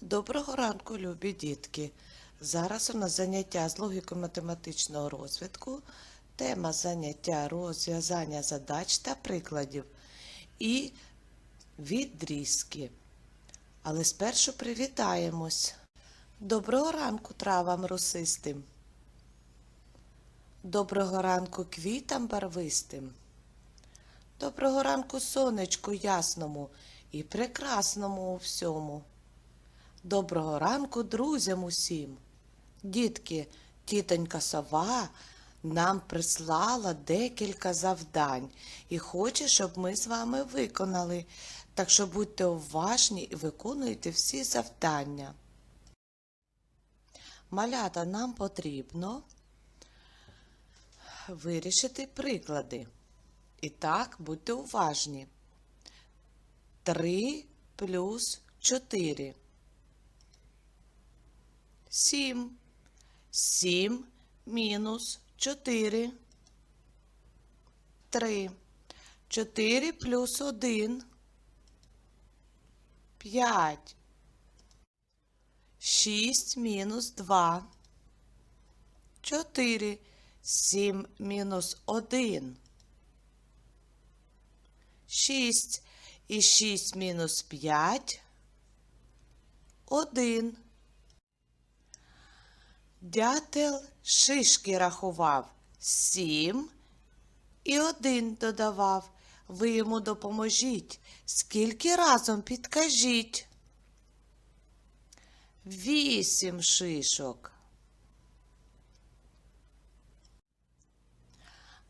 Доброго ранку, любі дітки! Зараз у нас заняття з логіко-математичного розвитку, тема заняття розв'язання задач та прикладів і відрізки. Але спершу привітаємось. Доброго ранку травам росистим. Доброго ранку квітам барвистим. Доброго ранку сонечку ясному і прекрасному у всьому. Доброго ранку друзям усім. Дітки, тітонька сова нам прислала декілька завдань і хоче, щоб ми з вами виконали. Так що будьте уважні і виконуйте всі завдання. Малята нам потрібно вирішити приклади. І так, будьте уважні. 3 плюс 4. Сім. Сім мінус чотири. Три. Чотири плюс один. П'ять. Шість мінус два. Чотири. Сім мінус один. Шість. І шість мінус п'ять. Один. Дятел шишки рахував сім і один додавав. Ви йому допоможіть. Скільки разом підкажіть? Вісім шишок.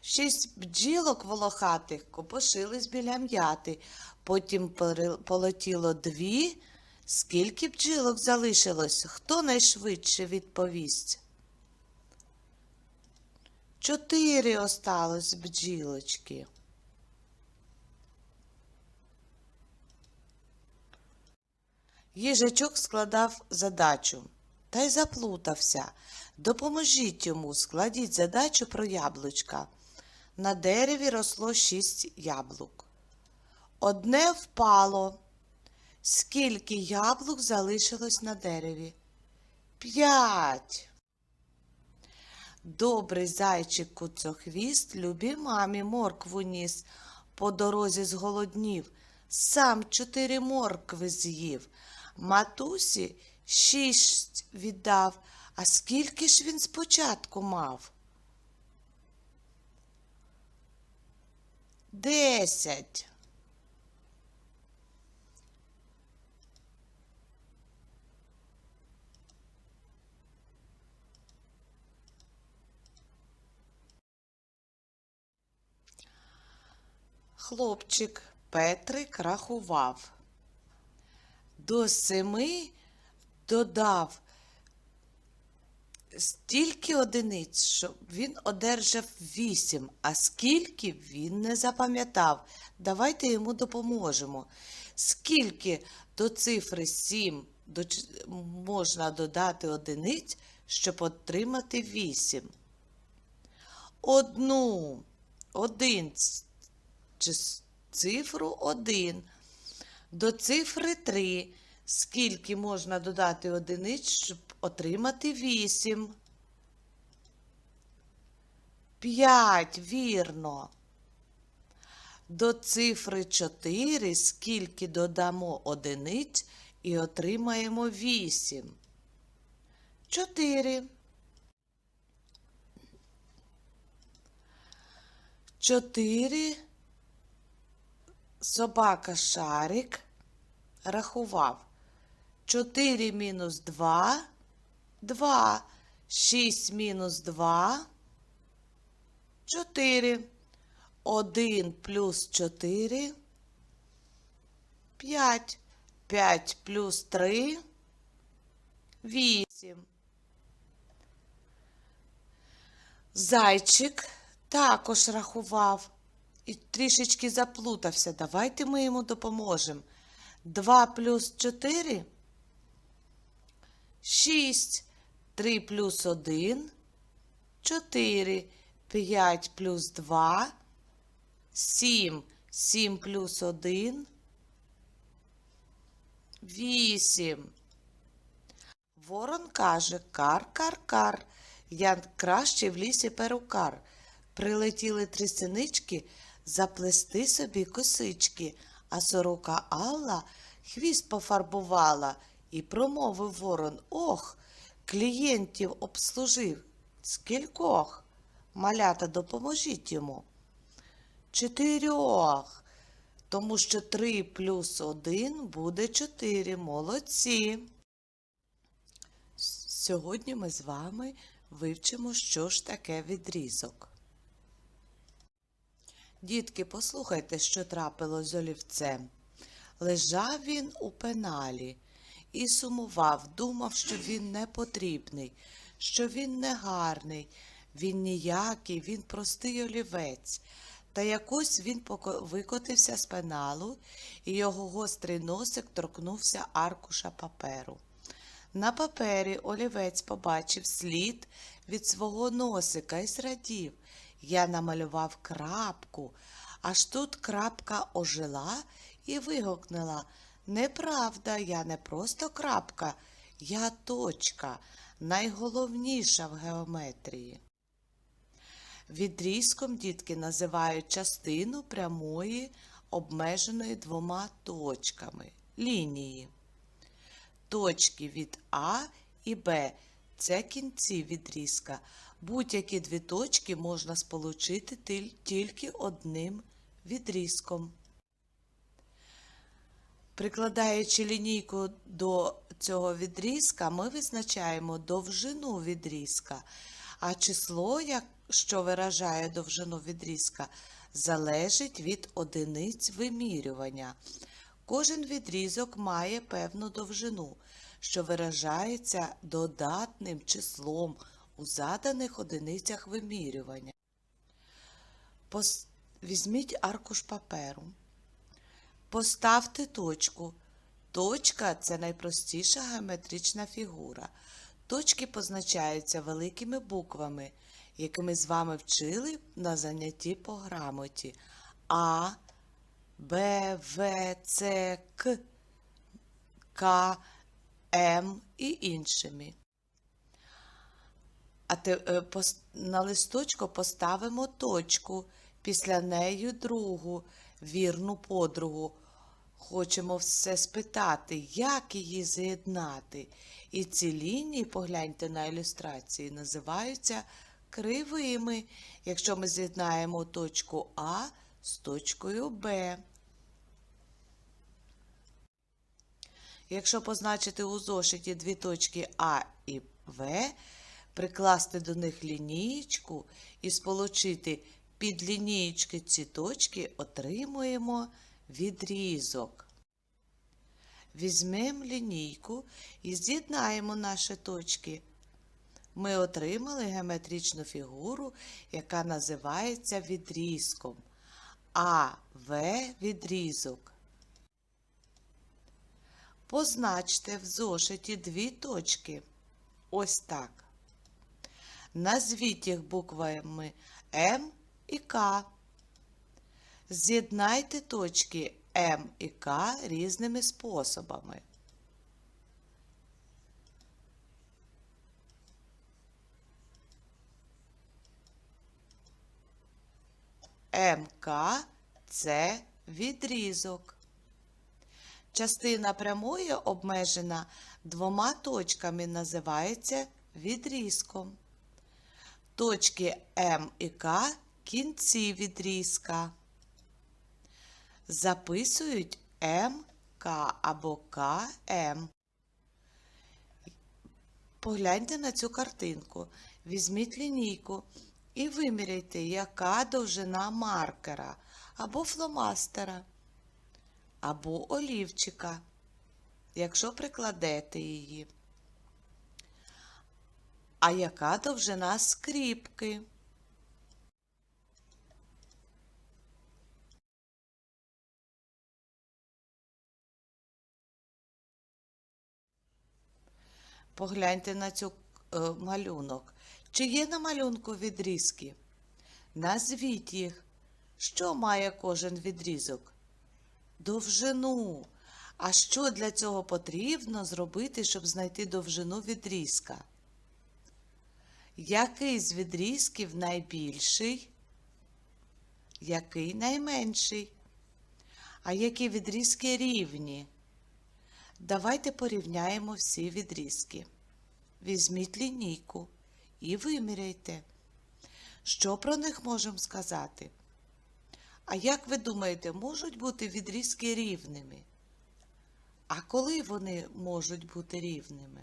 Шість бджілок волохатих копошились біля м'яти. Потім полетіло дві. Скільки бджілок залишилось? Хто найшвидше відповість? Чотири осталось бджілочки. Їжачок складав задачу та й заплутався. Допоможіть йому, складіть задачу про яблучка. На дереві росло шість яблук. Одне впало. Скільки яблук залишилось на дереві? П'ять. Добрий зайчик куцохвіст любі мамі моркву ніс. По дорозі зголоднів, сам чотири моркви з'їв. Матусі шість віддав, а скільки ж він спочатку мав? Десять. Хлопчик Петрик рахував. До семи додав стільки одиниць, що він одержав вісім, а скільки він не запам'ятав. Давайте йому допоможемо. Скільки до цифри 7 можна додати одиниць, щоб отримати 8? Одну, один цифру 1. До цифри 3. Скільки можна додати одиниць, щоб отримати 8? 5, вірно. До цифри 4 скільки додамо одиниць і отримаємо 8? 4. 4 собака Шарик рахував. 4 мінус 2 – 2. 6 мінус 2 – 4. 1 плюс 4 – 5. 5 плюс 3 – 8. Зайчик також рахував і трішечки заплутався. Давайте ми йому допоможемо. 2 плюс 4 – 6. 3 плюс 1 – 4. 5 плюс 2 – 7. 7 плюс 1 – 8. Ворон каже кар-кар-кар, я кращий в лісі перукар. Прилетіли три синички заплести собі косички, а сорока Алла хвіст пофарбувала і промовив ворон Ох, клієнтів обслужив. Скількох? Малята, допоможіть йому. Чотирьох. Тому що три плюс один буде чотири. Молодці. Сьогодні ми з вами вивчимо, що ж таке відрізок. Дітки, послухайте, що трапилось з олівцем. Лежав він у пеналі і сумував, думав, що він не потрібний, що він не гарний, він ніякий, він простий олівець. Та якось він викотився з пеналу, і його гострий носик торкнувся аркуша паперу. На папері олівець побачив слід від свого носика і зрадів. Я намалював крапку, аж тут крапка ожила і вигукнула Неправда, я не просто крапка, я точка, найголовніша в геометрії. Відрізком дітки називають частину прямої, обмеженої двома точками лінії. Точки від А і Б це кінці відрізка. Будь-які дві точки можна сполучити тільки одним відрізком. Прикладаючи лінійку до цього відрізка, ми визначаємо довжину відрізка, а число, що виражає довжину відрізка, залежить від одиниць вимірювання. Кожен відрізок має певну довжину, що виражається додатним числом у заданих одиницях вимірювання. Пос- Візьміть аркуш паперу. Поставте точку. Точка це найпростіша геометрична фігура. Точки позначаються великими буквами, які ми з вами вчили на занятті по грамоті. А, Б, В, С, К, К, М і іншими. А те, на листочку поставимо точку, після неї другу, вірну подругу. Хочемо все спитати, як її з'єднати. І ці лінії, погляньте на ілюстрації, називаються кривими, якщо ми з'єднаємо точку А з точкою Б. Якщо позначити у зошиті дві точки А і В, прикласти до них лінієчку і сполучити під лінієчки ці точки, отримуємо відрізок. Візьмемо лінійку і з'єднаємо наші точки. Ми отримали геометричну фігуру, яка називається відрізком. А В відрізок. Позначте в зошиті дві точки. Ось так. Назвіть їх буквами М і К. З'єднайте точки М і К різними способами. МК це відрізок. Частина прямої обмежена двома точками називається відрізком. Точки М і К кінці відрізка. Записують МК або КМ. Погляньте на цю картинку. Візьміть лінійку і виміряйте, яка довжина маркера або фломастера, або олівчика, якщо прикладете її. А яка довжина скріпки? Погляньте на цю е, малюнок. Чи є на малюнку відрізки? Назвіть їх. Що має кожен відрізок? Довжину. А що для цього потрібно зробити, щоб знайти довжину відрізка? Який з відрізків найбільший? Який найменший? А які відрізки рівні? Давайте порівняємо всі відрізки. Візьміть лінійку і виміряйте. Що про них можемо сказати? А як ви думаєте, можуть бути відрізки рівними? А коли вони можуть бути рівними?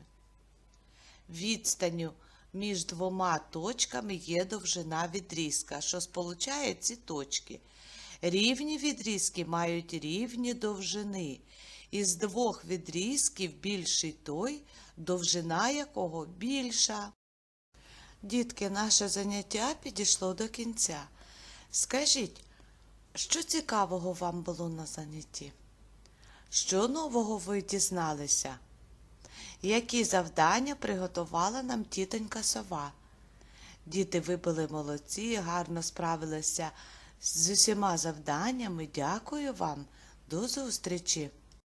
Відстанню між двома точками є довжина відрізка, що сполучає ці точки. Рівні відрізки мають рівні довжини. Із двох відрізків більший той, довжина якого більша. Дітки, наше заняття підійшло до кінця. Скажіть, що цікавого вам було на занятті? Що нового ви дізналися? Які завдання приготувала нам тітонька сова? Діти, вибили молодці, гарно справилися з усіма завданнями. Дякую вам. До зустрічі!